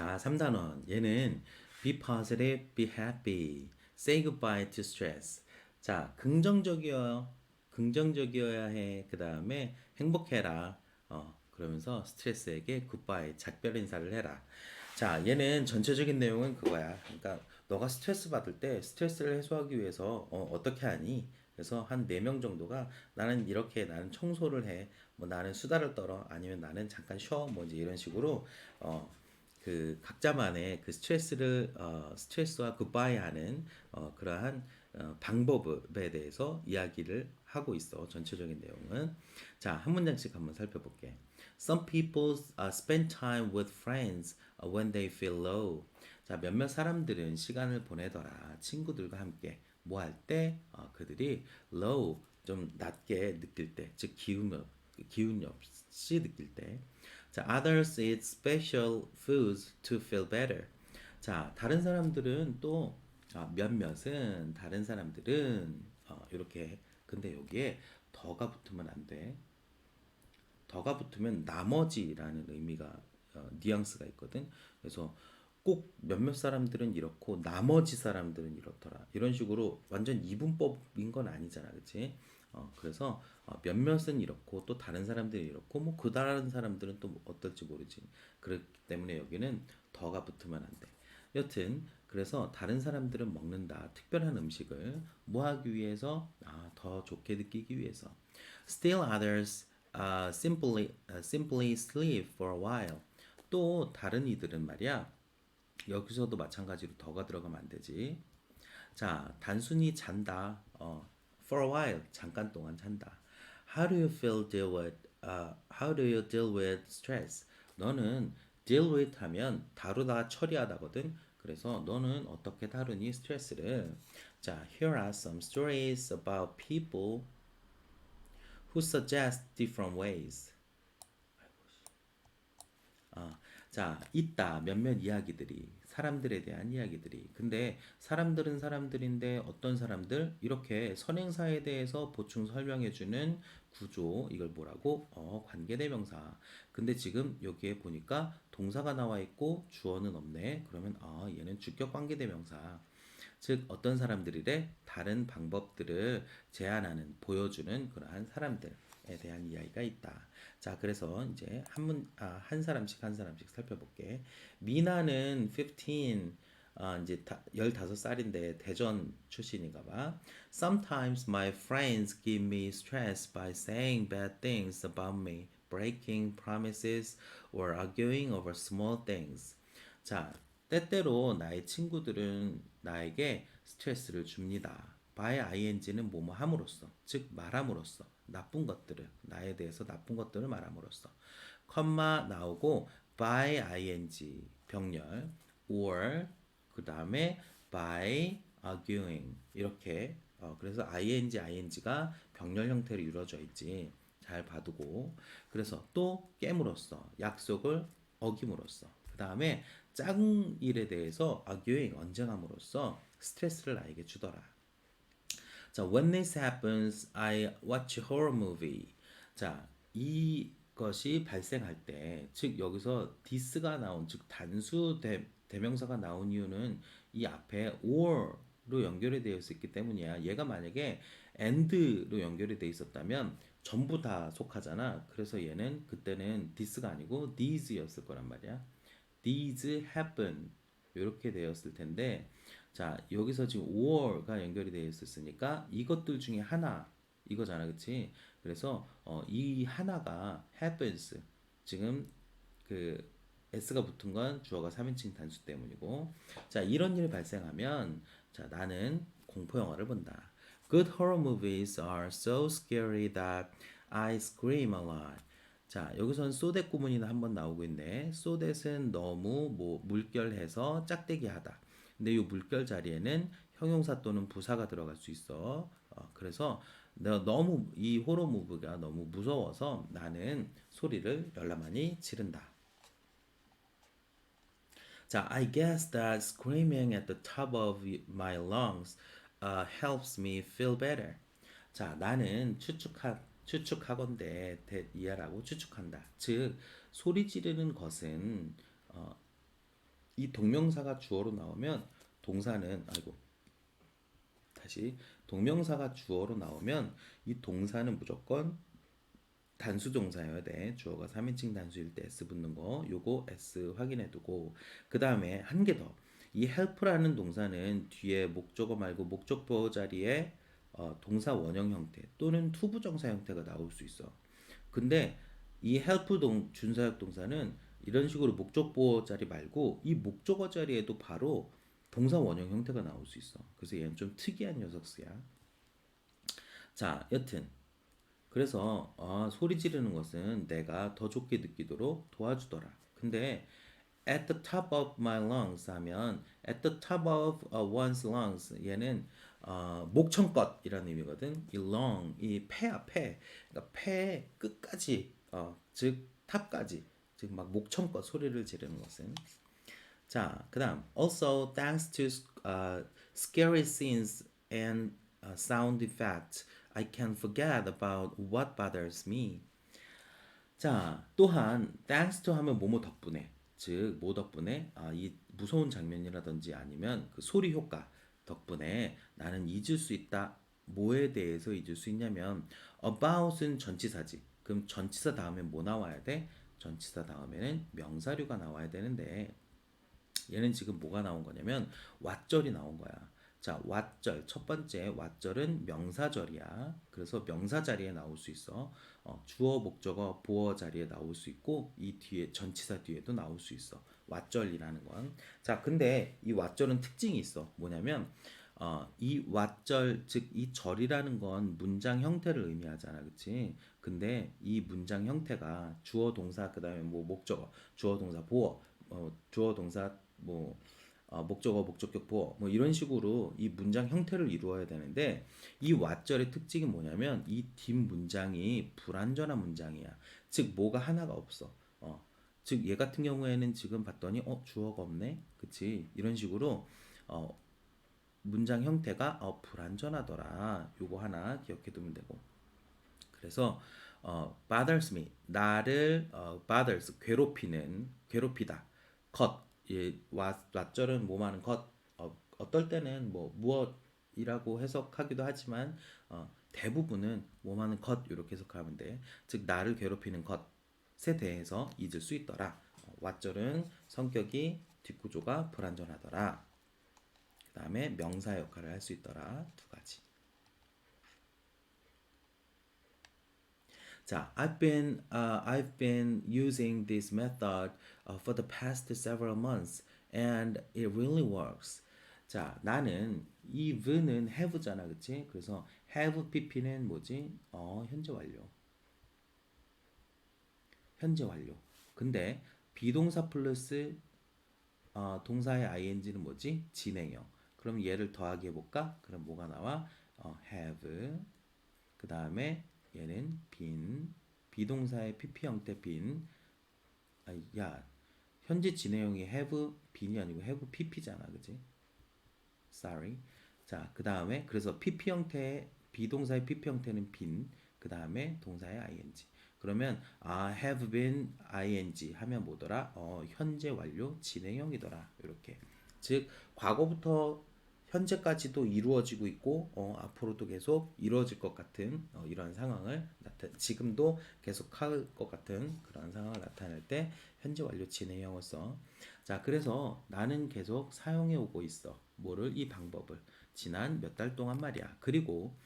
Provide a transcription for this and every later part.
자, 3단원. 얘는 be positive, be happy, say goodbye to stress. 자, 긍정적이어야 긍정적이어야 해. 그 다음에 행복해라. 어, 그러면서 스트레스에게 굿바이 작별 인사를 해라. 자, 얘는 전체적인 내용은 그거야. 그러니까 너가 스트레스 받을 때 스트레스를 해소하기 위해서 어, 어떻게 하니? 그래서 한 네 명 정도가 나는 이렇게 나는 청소를 해. 뭐 나는 수다를 떨어. 아니면 나는 잠깐 쉬어. 뭐 이제 이런 식으로 어, 그 각자만의 그 스트레스를 어, 스트레스와 굿바이하는 어, 그러한 어, 방법에 대해서 이야기를 하고 있어. 전체적인 내용은 자 한 문장씩 한번 살펴볼게. Some people uh, spend time with friends uh, when they feel low. 자 몇몇 사람들은 시간을 보내더라 친구들과 함께 뭐 할때 어, 그들이 low 좀 낮게 느낄 때, 즉 기운 없- 기운이 없이 느낄 때. 자, others eat special foods to feel better. 자, 다른 사람들은 또 아, 몇몇은 다른 사람들은 어, 이렇게 근데 여기에 더가 붙으면 안 돼. 더가 붙으면 나머지라는 의미가 어, 뉘앙스가 있거든. 그래서 꼭 몇몇 사람들은 이렇고 나머지 사람들은 이렇더라. 이런 식으로 완전 이분법인 건 아니잖아, 그렇지? 어, 그래서 어, 몇몇은 이렇고 또 다른 사람들이 이렇고 뭐 그 다른 사람들은 또 어떨지 모르지. 그렇기 때문에 여기는 더가 붙으면 안 돼. 여튼 그래서 다른 사람들은 먹는다. 특별한 음식을 뭐 하기 위해서? 아, 더 좋게 느끼기 위해서. Still others uh, simply uh, simply sleep for a while. 또 다른 이들은 말이야 여기서도 마찬가지로 더가 들어가면 안 되지. 자 단순히 잔다. 어, for a while 잠깐 동안 잔다 how do you feel deal with uh, how do you deal with stress 너는 deal with 하면 다루다 처리하다거든 그래서 너는 어떻게 다루니 스트레스를 자 here are some stories about people who suggest different ways 아, 자, 있다. 몇몇 이야기들이, 사람들에 대한 이야기들이. 근데 사람들은 사람들인데 어떤 사람들? 이렇게 선행사에 대해서 보충 설명해주는 구조, 이걸 뭐라고? 어, 관계대명사. 근데 지금 여기에 보니까 동사가 나와 있고 주어는 없네. 그러면, 아, 얘는 주격 관계대명사. 즉 어떤 사람들이래 다른 방법들을 제안하는 보여주는 그러한 사람들에 대한 이야기가 있다. 자 그래서 이제 한 문 아, 한 사람씩 한 사람씩 살펴볼게. 미나는 15 아, 이제 다, 15살인데 대전 출신인가 봐. Sometimes my friends give me stress by saying bad things about me, breaking promises or arguing over small things. 자, 때때로 나의 친구들은 나에게 스트레스를 줍니다. by ing는 뭐뭐 함으로써, 즉 말함으로써 나쁜 것들을 나에 대해서 나쁜 것들을 말함으로써. 컴마 나오고 by ing 병렬 or 그 다음에 by arguing 이렇게 어, 그래서 ing ing가 병렬 형태로 이루어져 있지. 잘 봐두고. 그래서 또 깨물었어. 약속을 어김으로써. 그 다음에 작은 일에 대해서 arguing 언쟁함으로써 스트레스를 나에게 주더라. 자, when this happens, I watch horror movie. 자, 이 것이 발생할 때, 즉 여기서 this가 나온, 즉 단수 대, 대명사가 나온 이유는 이 앞에 or로 연결이 되어 있기 때문이야. 얘가 만약에 and로 연결이 되어 있었다면 전부 다 속하잖아. 그래서 얘는 그때는 this가 아니고 these였을 거란 말이야. these happen 이렇게 되었을 텐데 자 여기서 지금 or가 연결이 되어 있었으니까 이것들 중에 하나 이거잖아 그치? 그래서 어, 이 하나가 happens. 지금 그 s가 붙은 건 주어가 3인칭 단수 때문이고. 자 이런 일이 발생하면 자 나는 공포 영화를 본다. Good horror movies are so scary that I scream a lot. 자, 여기서는 소댓 구문이나 한번 나오고 있네. 소댓은 너무 뭐 물결해서 짝대기하다. 근데 이 물결 자리에는 형용사 또는 부사가 들어갈 수 있어. 어, 그래서 내가 너무 이 호러 무브가 너무 무서워서 나는 소리를 열나 많이 지른다. 자, I guess that screaming at the top of my lungs uh, helps me feel better. 자, 나는 추측하, 추측하건대 대, 이하라고 추측한다. 즉 소리 지르는 것은 어, 이 동명사가 주어로 나오면 동사는 아이고 다시 동명사가 주어로 나오면 이 동사는 무조건 단수 동사여야 돼. 주어가 3인칭 단수일 때 s 붙는 거 요거 s 확인해 두고 그다음에 한 개 더. 이 help라는 동사는 뒤에 목적어 말고 목적보 자리에 어, 동사 원형 형태 또는 투부정사 형태가 나올 수 있어. 근데 이 help 동 준사역 동사는 이런 식으로 목적보 자리 말고 이 목적어 자리에도 바로 동사 원형 형태가 나올 수 있어. 그래서 얘는 좀 특이한 녀석이야. 자, 여튼 그래서 아, 소리 지르는 것은 내가 더 좋게 느끼도록 도와주더라. 근데 at the top of my lungs 하면 at the top of uh, one's lungs 얘는 어, 목청껏이라는 의미거든. 이 lung 이 폐야 폐. 그러니까 폐 끝까지 어, 즉 탑까지 즉막 목청껏 소리를 지르는 것은 자, 그다음 also thanks to uh, scary scenes and uh, sound effects, I can forget about what bothers me. 자, 또한 thanks to 하면 뭐뭐 덕분에, 즉 뭐 덕분에 아, 이 무서운 장면이라든지 아니면 그 소리 효과 덕분에 나는 잊을 수 있다. 뭐에 대해서 잊을 수 있냐면 about은 전치사지. 그럼 전치사 다음에 뭐 나와야 돼? 전치사 다음에는 명사류가 나와야 되는데 얘는 지금 뭐가 나온 거냐면 왓절이 나온 거야. 자, 왓절 첫 번째 왓절은 명사절이야. 그래서 명사 자리에 나올 수 있어. 어, 주어, 목적어, 보어 자리에 나올 수 있고 이 뒤에 전치사 뒤에도 나올 수 있어. 왓절이라는 건. 자, 근데 이 왓절은 특징이 있어. 뭐냐면 어, 이 왓절 즉 이 절이라는 건 문장 형태를 의미하잖아, 그렇지? 근데 이 문장 형태가 주어 동사 그다음에 뭐 목적어, 주어 동사 보어, 어, 주어 동사 뭐 어, 목적어, 목적격, 보어 뭐 이런 식으로 이 문장 형태를 이루어야 되는데 이 왓절의 특징이 뭐냐면 이 뒷 문장이 불완전한 문장이야. 즉 뭐가 하나가 없어. 어, 즉 얘 같은 경우에는 지금 봤더니 어 주어가 없네, 그치? 이런 식으로 어, 문장 형태가 어, 불완전하더라. 요거 하나 기억해 두면 되고. 그래서 어, bothers me 나를 어, bothers 괴롭히는 괴롭히다. 것 예, 왓, 왓절은 뭐하는 것 어, 어떨 때는 뭐 무엇이라고 해석하기도 하지만 어, 대부분은 뭐하는 것 이렇게 해석하면 돼. 즉 나를 괴롭히는 것에 대해서 잊을 수 있더라. 어, 왓절은 성격이 뒷구조가 불완전하더라. 그 다음에 명사 역할을 할 수 있더라. 두 가지. 자, I've been uh, I've been using this method uh, for the past several months and it really works. 자, 나는 이 v는 have잖아, 그치? 그래서 have pp는 뭐지? 어, 현재 완료. 현재 완료. 근데 비동사 플러스 어, 동사의 ing는 뭐지? 진행형. 그럼 얘를 더하기 해볼까? 그럼 뭐가 나와? 어, have. 그 다음에 얘는 빈. 비동사의 pp 형태 빈. 아, 야, 현재 진행형이 have 빈이 아니고 have pp잖아, 그지? Sorry. 자, 그 다음에 그래서 pp 형태의 비동사의 pp 형태는 빈. 그 다음에 동사의 ing. 그러면 아 have been ing 하면 뭐더라? 어, 현재 완료 진행형이더라. 이렇게. 즉 과거부터 현재까지도 이루어지고 있고 어, 앞으로도 계속 이루어질 것 같은 어, 이러한 상황을 나타 지금도 계속 할 것 같은 그런 상황을 나타낼 때 현재 완료 진행형을 써. 자, 그래서 나는 계속 사용해 오고 있어. 뭐를 이 방법을 지난 몇 달 동안 말이야. 그리고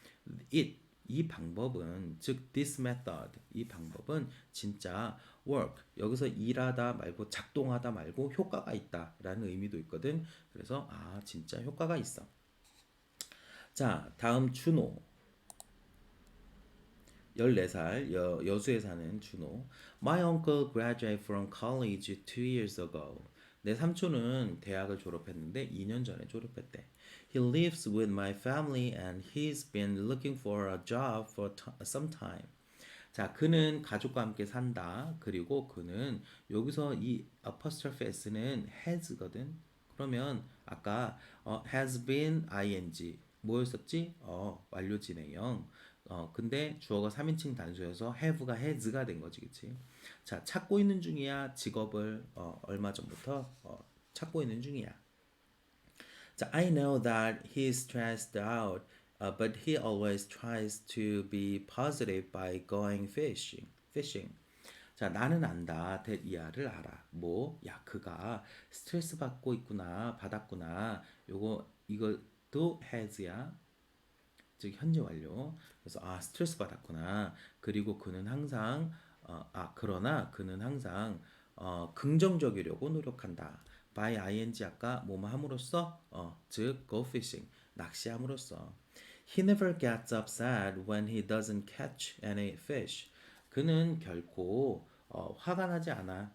it 이 방법은 즉 this method 이 방법은 진짜 work. 여기서 일하다 말고 작동하다 말고 효과가 있다라는 의미도 있거든. 그래서 아 진짜 효과가 있어. 자 다음 준호. 14살 여, 여수에 사는 준호. My uncle graduated from college two years ago. 내 삼촌은 대학을 졸업했는데 2년 전에 졸업했대 He lives with my family and he's been looking for a job for some time 자, 그는 가족과 함께 산다. 그리고 그는 여기서 이 apostrophe s는 has거든. 그러면 아까 어, has been ing 뭐였었지? 어, 완료 진행형. 어, 근데 주어가 3인칭 단수여서 have가 has가 된 거지, 그치? 자, 찾고 있는 중이야. 직업을 어, 얼마 전부터 어, 찾고 있는 중이야. 자, I know that he's stressed out, uh, but he always tries to be positive by going fishing. Fishing. 자, 나는 안다. 이하를 알아. 뭐, 야, 그가 스트레스 받고 있구나, 받았구나. 요거 이것도 has야. 즉 현재 완료. 그래서 아 스트레스 받았구나. 그리고 그는 항상 어, 아 그러나 그는 항상 어, 긍정적이려고 노력한다. By ing 아까 뭐뭐 함으로써 어, 즉 go fishing 낚시함으로써 he never gets upset when he doesn't catch any fish. 그는 결코 어, 화가 나지 않아.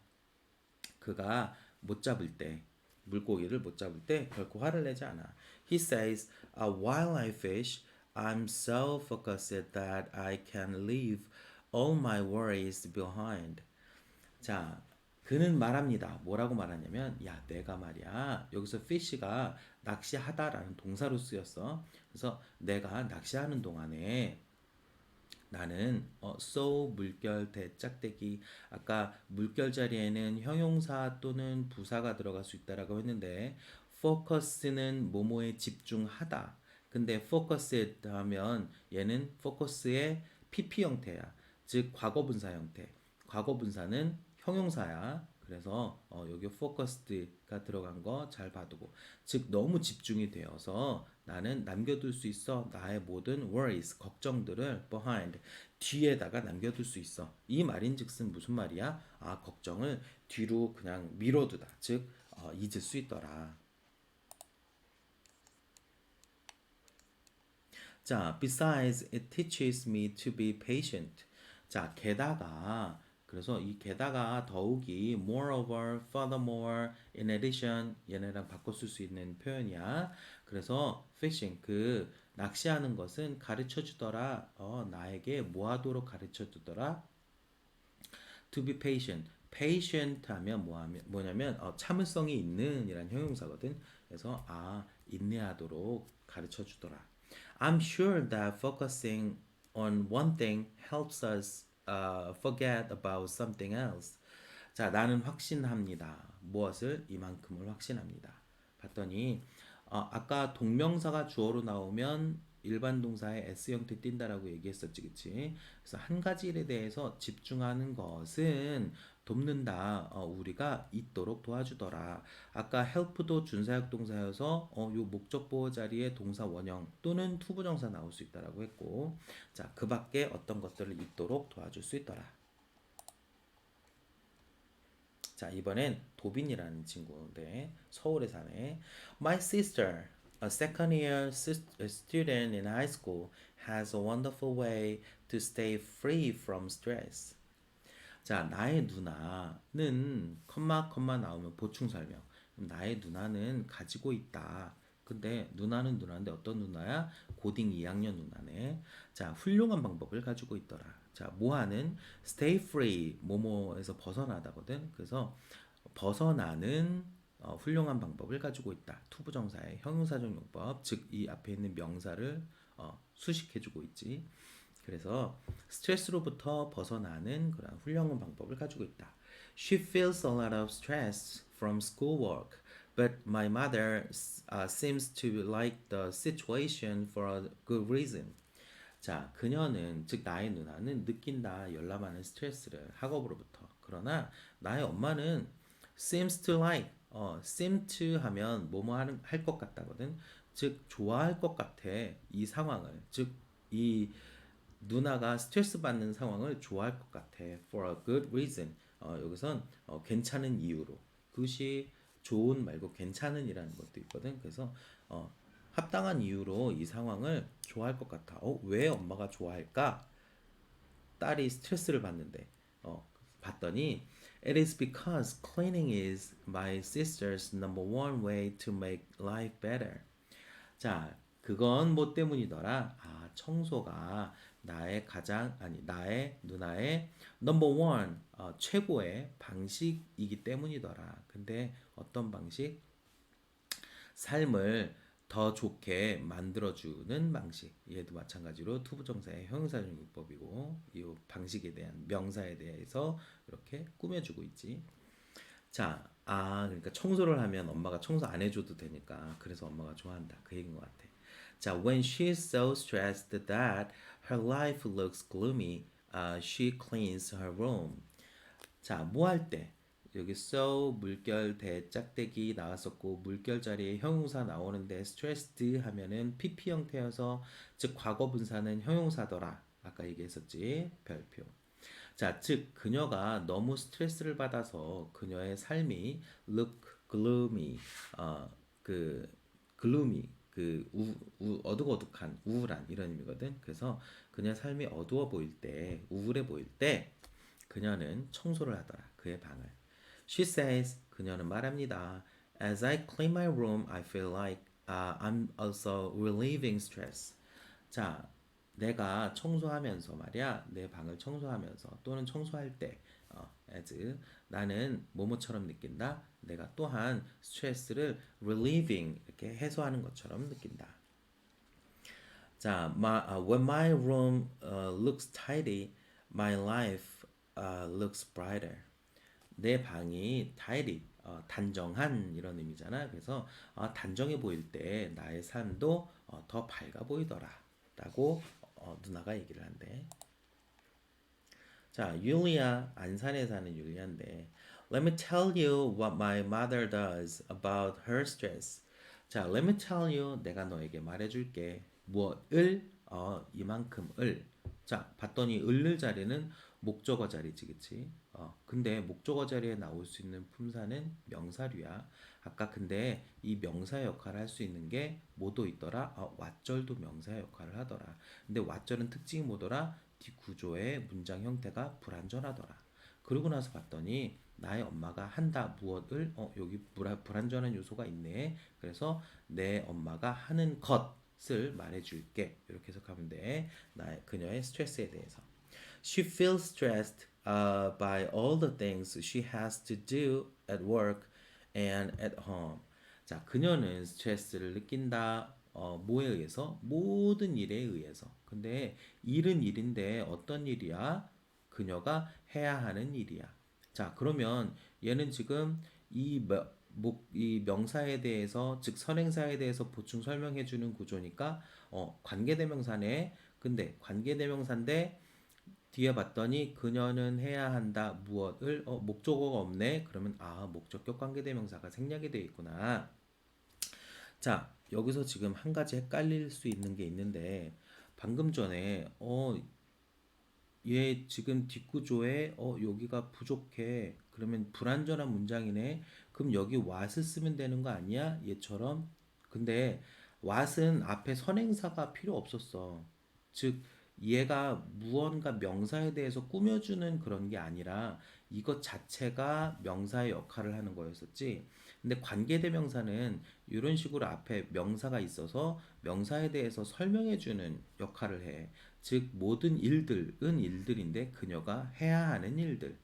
그가 못 잡을 때 물고기를 못 잡을 때 결코 화를 내지 않아. He says, uh, while I fish, I'm so focused that I can leave all my worries behind. 자, 그는 말합니다. 뭐라고 말하냐면, 야, 내가 말이야. 여기서 fish가 낚시하다라는 동사로 쓰였어. 그래서 내가 낚시하는 동안에 나는 어, so 물결 대짝대기 아까 물결 자리에는 형용사 또는 부사가 들어갈 수 있다라고 했는데 focus는 뭐뭐에 집중하다. 근데 focused 하면 얘는 focus의 PP 형태야. 즉 과거 분사 형태. 과거 분사는 형용사야. 그래서 어, 여기 focused가 들어간 거 잘 봐두고. 즉 너무 집중이 되어서 나는 남겨둘 수 있어. 나의 모든 worries 걱정들을 behind 뒤에다가 남겨둘 수 있어. 이 말인즉슨 무슨 말이야? 아 걱정을 뒤로 그냥 미뤄두다. 즉 어, 잊을 수 있더라. 자 besides it teaches me to be patient. 자 게다가 그래서 이 게다가 더욱이 moreover, furthermore, in addition 얘네랑 바꿔 쓸 수 있는 표현이야. 그래서 fishing 그 낚시하는 것은 가르쳐 주더라. 어, 나에게 뭐 하도록 가르쳐 주더라? to be patient. patient 하면 뭐 하면 뭐냐면 어, 참을성이 있는 이란 형용사거든. 그래서 아, 인내하도록 가르쳐 주더라. I'm sure that focusing on one thing helps us uh, forget about something else. 자, 나는 확신합니다. 무엇을? 이만큼을 확신합니다. 봤더니 어, 아까 동명사가 주어로 나오면 일반 동사의 s 형태 띈다라고 얘기했었지, 그치? 그래서 한 가지 일에 대해서 집중하는 것은 돕는다. 어, 우리가 있도록 도와주더라. 아까 help도 준사역 동사여서 어, 요 목적 보호 자리에 동사 원형 또는 투부정사 나올 수 있다라고 했고, 자, 그 밖에 어떤 것들을 있도록 도와줄 수 있더라. 자, 이번엔 도빈이라는 친구인데 서울에 사네. My sister, a second year student in high school, has a wonderful way to stay free from stress. 자, 나의 누나는 컴마 컴마 나오면 보충 설명. 나의 누나는 가지고 있다. 근데 누나는 누나인데 어떤 누나야? 고딩 2학년 누나네. 자, 훌륭한 방법을 가지고 있더라. 자, 뭐하는 stay free 뭐뭐에서 벗어나다거든. 그래서 벗어나는 어, 훌륭한 방법을 가지고 있다. 투부정사의 형용사적 용법, 즉 이 앞에 있는 명사를 어, 수식해주고 있지. 그래서 스트레스로부터 벗어나는 그런 훌륭한 방법을 가지고 있다. She feels a lot of stress from schoolwork, but my mother uh, seems to like the situation for a good reason. 자, 그녀는 즉 나의 누나는 느낀다 열람하는 스트레스를 학업으로부터. 그러나 나의 엄마는 seems to like 어, seem to 하면 뭐뭐 하는 할 것 같다거든. 즉 좋아할 것 같아. 이 상황을. 즉이 누나가 스트레스 받는 상황을 좋아할 것 같아. For a good reason. 어, 여기선 어, 괜찮은 이유로. 그것이 좋은 말고 괜찮은이라는 것도 있거든. 그래서 어, 합당한 이유로 이 상황을 좋아할 것 같아. 어, 왜 엄마가 좋아할까? 딸이 스트레스를 받는데. 어, 봤더니 It is because cleaning is my sister's number one way to make life better. 자, 그건 뭐 때문이더라? 아, 청소가 나의 가장 아니 나의 누나의 넘버 원 어, 최고의 방식이기 때문이더라. 근데 어떤 방식? 삶을 더 좋게 만들어주는 방식. 얘도 마찬가지로 투부정사의 형용사적 용법이고 이 방식에 대한 명사에 대해서 이렇게 꾸며주고 있지. 자, 아, 그러니까 청소를 하면 엄마가 청소 안 해줘도 되니까 그래서 엄마가 좋아한다. 그 얘기인 것 같아. 자, when she's so stressed that her life looks gloomy, uh, she cleans her room. 자, 뭐 할 때? 여기 so 물결 대 짝대기 나왔었고 물결 자리에 형용사 나오는데 stressed 하면은 pp 형태여서 즉 과거 분사는 형용사더라. 아까 얘기했었지. 별표. 자, 즉 그녀가 너무 스트레스를 받아서 그녀의 삶이 look gloomy, 어, 그 gloomy, 그 우, 우, 어둑어둑한, 우울한 이런 의미거든. 그래서 그녀의 삶이 어두워 보일 때, 우울해 보일 때, 그녀는 청소를 하더라. 그의 방을. She says, 그녀는 말합니다. As I clean my room, I feel like uh, I'm also relieving stress. 자, 내가 청소하면서 말이야, 내 방을 청소하면서 또는 청소할 때, 어, as 나는 뭐뭐처럼 느낀다. 내가 또한 스트레스를 relieving 이렇게 해소하는 것처럼 느낀다. 자, my, uh, when my room uh, looks tidy, my life uh, looks brighter. 내 방이 tidy, 어, 단정한 이런 의미잖아. 그래서 어, 단정해 보일 때 나의 삶도 어, 더 밝아 보이더라. 라고 어, 누나가 얘기를 한대. 자, 율리아 안산에 사는 율리아인데 Let me tell you what my mother does about her stress. 자, let me tell you 내가 너에게 말해줄게. 무엇을? 어, 이만큼을. 자, 봤더니 을을 자리는 목적어 자리지, 그치? 어, 근데 목적어 자리에 나올 수 있는 품사는 명사류야. 아까 근데 이 명사 역할을 할 수 있는 게 뭐도 있더라? 어, 왓절도 명사 역할을 하더라. 근데 왓절은 특징이 뭐더라? 뒷구조의 문장 형태가 불완전하더라. 그러고 나서 봤더니 나의 엄마가 한다 무엇을 어 여기 불안, 불완전한 요소가 있네. 그래서 내 엄마가 하는 것을 말해줄게. 이렇게 해석하면 돼. 나의 그녀의 스트레스에 대해서. She feels stressed uh, by all the things she has to do at work and at home. 자, 그녀는 스트레스를 느낀다. 어, 뭐에 의해서? 모든 일에 의해서. 근데 일은 일인데 어떤 일이야? 그녀가 해야 하는 일이야. 자, 그러면 얘는 지금 이, 명- 목, 이 명사에 대해서, 즉 선행사에 대해서 보충 설명해 주는 구조니까, 어, 관계대명사네. 근데 관계대명사인데, 뒤에 봤더니 그녀는 해야 한다 무엇을 어, 목적어가 없네 그러면 아 목적격 관계대명사가 생략이 되어 있구나 자 여기서 지금 한 가지 헷갈릴 수 있는 게 있는데 방금 전에 어 얘 지금 뒷구조에 어 여기가 부족해. 그러면 불완전한 문장이네. 그럼 여기 what을 쓰면 되는 거 아니야? 얘처럼. 근데 what은 앞에 선행사가 필요 없었어. 즉 얘가 무언가 명사에 대해서 꾸며주는 그런 게 아니라 이것 자체가 명사의 역할을 하는 거였었지. 근데 관계대명사는 이런 식으로 앞에 명사가 있어서 명사에 대해서 설명해 주는 역할을 해. 즉 모든 일들은 일들인데 그녀가 해야 하는 일들.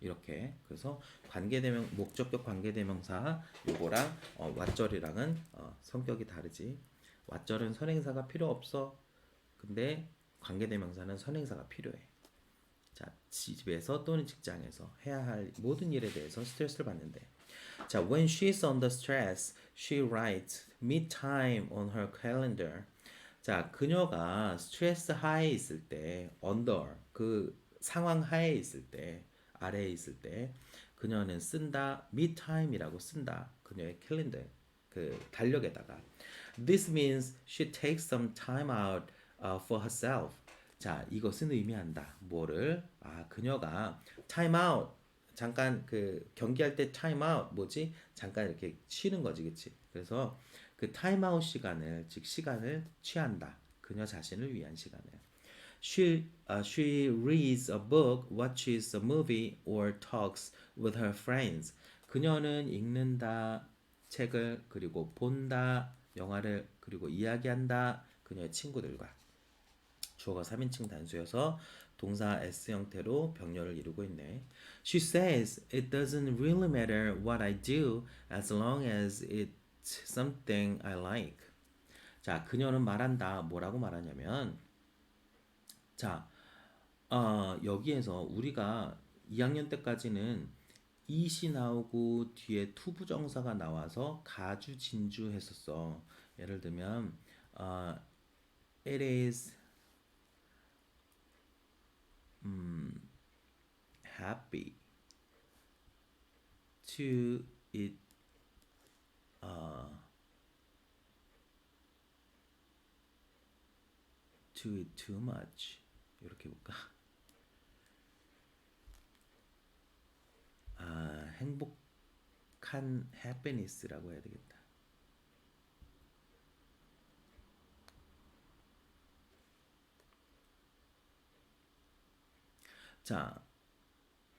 이렇게 그래서 관계대명 목적격 관계대명사 요거랑 어, 왓절이랑은 어, 성격이 다르지. 왓절은 선행사가 필요 없어. 근데 관계대명사는 선행사가 필요해. 자, 집에서 또는 직장에서 해야 할 모든 일에 대해서 스트레스를 받는데. 자, when she's under stress, she writes me time on her calendar. 자, 그녀가 스트레스 하에 있을 때, under 그 상황 하에 있을 때, 아래에 있을 때, 그녀는 쓴다, me time이라고 쓴다. 그녀의 캘린더 그 달력에다가. This means she takes some time out uh, for herself. 자, 이것은 의미한다. 뭐를? 아, 그녀가 time out. 잠깐 그 경기할 때 out 뭐지? 잠깐 이렇게 쉬는 거지, 그치? 그래서 그 out 시간을 즉 시간을 취한다. 그녀 자신을 위한 시간을. She uh, she reads a book, watches a movie, or talks with her friends. 그녀는 읽는다, 책을 그리고 본다, 영화를 그리고 이야기한다. 그녀의 친구들과. 주어가 3인칭 단수여서 동사 S 형태로 병렬을 이루고 있네. She says it doesn't really matter what I do as long as it's something I like. 자, 그녀는 말한다. 뭐라고 말하냐면 자, 어, 여기에서 우리가 2학년 때까지는 이시 나오고 뒤에 투부정사가 나와서 가주 진주 했었어. 예를 들면 어, it is 음, happy to eat uh, to eat too much 이렇게 볼까? 아, 행복한 happiness라고 해야 되겠다. 자,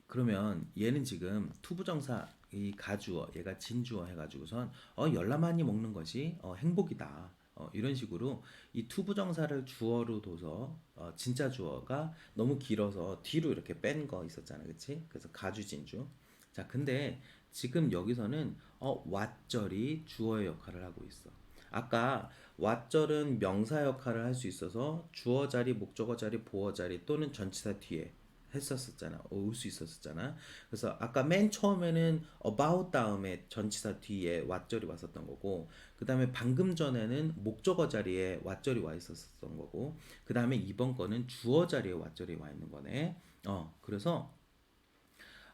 그러면 얘는 지금 투부정사 이 가주어 얘가 진주어 해가지고선 어 열나 많이 먹는 것이 어, 행복이다. 어, 이런 식으로 이 투부정사를 주어로 둬서 어, 진짜 주어가 너무 길어서 뒤로 이렇게 뺀 거 있었잖아 그치? 그래서 가주 진주. 자 근데 지금 여기서는 어 왓절이 주어의 역할을 하고 있어. 아까 왓절은 명사 역할을 할 수 있어서 주어 자리 목적어 자리 보어 자리 또는 전치사 뒤에 했었었잖아. 올 수 있었었잖아. 그래서 아까 맨 처음에는 about 다음에 전치사 뒤에 왓절이 왔었던 거고, 그 다음에 방금 전에는 목적어 자리에 왓절이 와 있었었던 거고, 그 다음에 이번 거는 주어 자리에 왓절이 와 있는 거네. 어, 그래서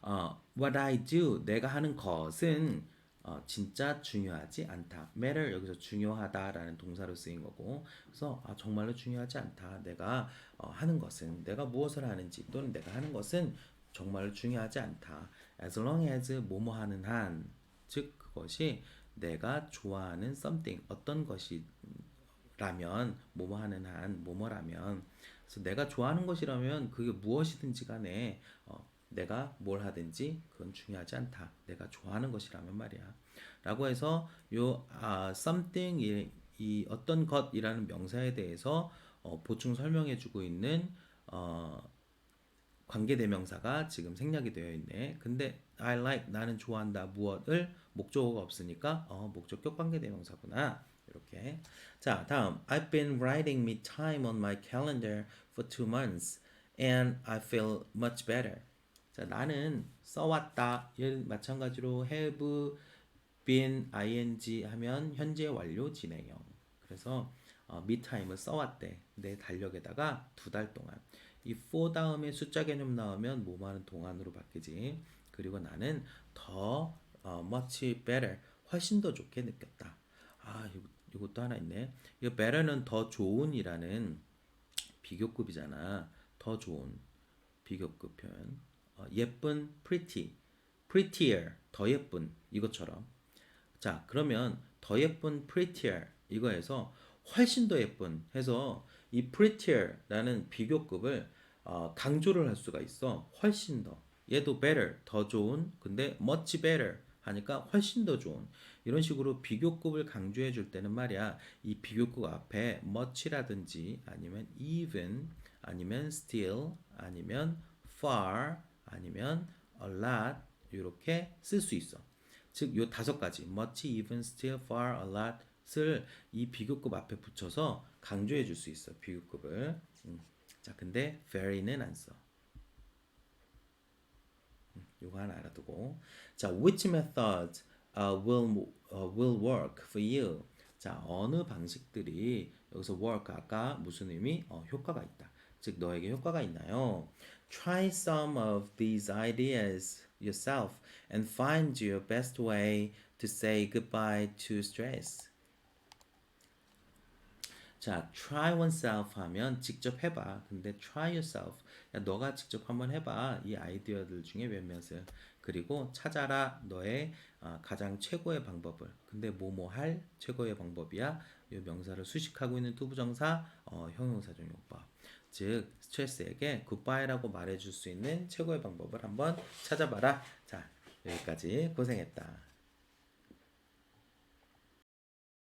어, what I do 내가 하는 것은 어, 진짜 중요하지 않다. matter 여기서 중요하다라는 동사로 쓰인 거고, 그래서 아, 정말로 중요하지 않다. 내가 어, 하는 것은 내가 무엇을 하는지 또는 내가 하는 것은 정말로 중요하지 않다. as long as 뭐뭐 하는 한, 즉 그것이 내가 좋아하는 something 어떤 것이 라면 뭐뭐 하는 한 뭐뭐라면 그래서 내가 좋아하는 것이라면 그게 무엇이든지 간에 어, 내가 뭘 하든지 그건 중요하지 않다. 내가 좋아하는 것이라면 말이야. 라고 해서 요 아, something 이, 이 어떤 것이라는 명사에 대해서 어, 보충 설명해 주고 있는 어, 관계대명사가 지금 생략이 되어 있네. 근데 I like 나는 좋아한다 무엇을 목적어가 없으니까 어, 목적격 관계대명사구나. 이렇게. 자, 다음 I've been writing me time on my calendar for two months and I feel much better. 자, 나는 써왔다. 얘 마찬가지로 have been ing 하면 현재 완료 진행형. 그래서 어, time을 써왔대. 내 달력에다가 두 달 동안. 이 for 다음에 숫자 개념 나오면 뭐하는 동안으로 바뀌지. 그리고 나는 더 어, much better 훨씬 더 좋게 느꼈다. 아, 이것도 하나 있네. 이 better는 더 좋은이라는 비교급이잖아. 더 좋은 비교급 표현. 어, 예쁜 pretty, prettier 더 예쁜 이것처럼. 자, 그러면 더 예쁜 prettier 이거에서 훨씬 더 예쁜 해서 이 prettier라는 비교급을 어, 강조를 할 수가 있어. 훨씬 더. 얘도 better 더 좋은. 근데 much better 하니까 훨씬 더 좋은. 이런 식으로 비교급을 강조해 줄 때는 말이야. 이 비교급 앞에 much라든지 아니면 even 아니면 still 아니면 far 아니면 a lot 이렇게 쓸 수 있어. 즉, 요 다섯 가지 much, even, still, far, a lot을 이 비교급 앞에 붙여서 강조해 줄 수 있어. 비교급을. 음. 자, 근데 very는 안 써. 음, 요거 하나 알아두고. 자, which method uh, will uh, will work for you? 자, 어느 방식들이 여기서 work 아까 무슨 의미? 어, 효과가 있다. 즉 너에게 효과가 있나요? Try some of these ideas yourself and find your best way to say goodbye to stress. 자, try oneself 하면 직접 해봐. 근데 try yourself. 야, 너가 직접 한번 해봐. 이 아이디어들 중에 몇몇을. 그리고 찾아라 너의 어, 가장 최고의 방법을. 근데 뭐 뭐 할 최고의 방법이야. 이 명사를 수식하고 있는 투부정사 어, 형용사적 용법. 즉 스트레스에게 굿바이라고 말해줄 수 있는 최고의 방법을 한번 찾아봐라. 자 여기까지 고생했다.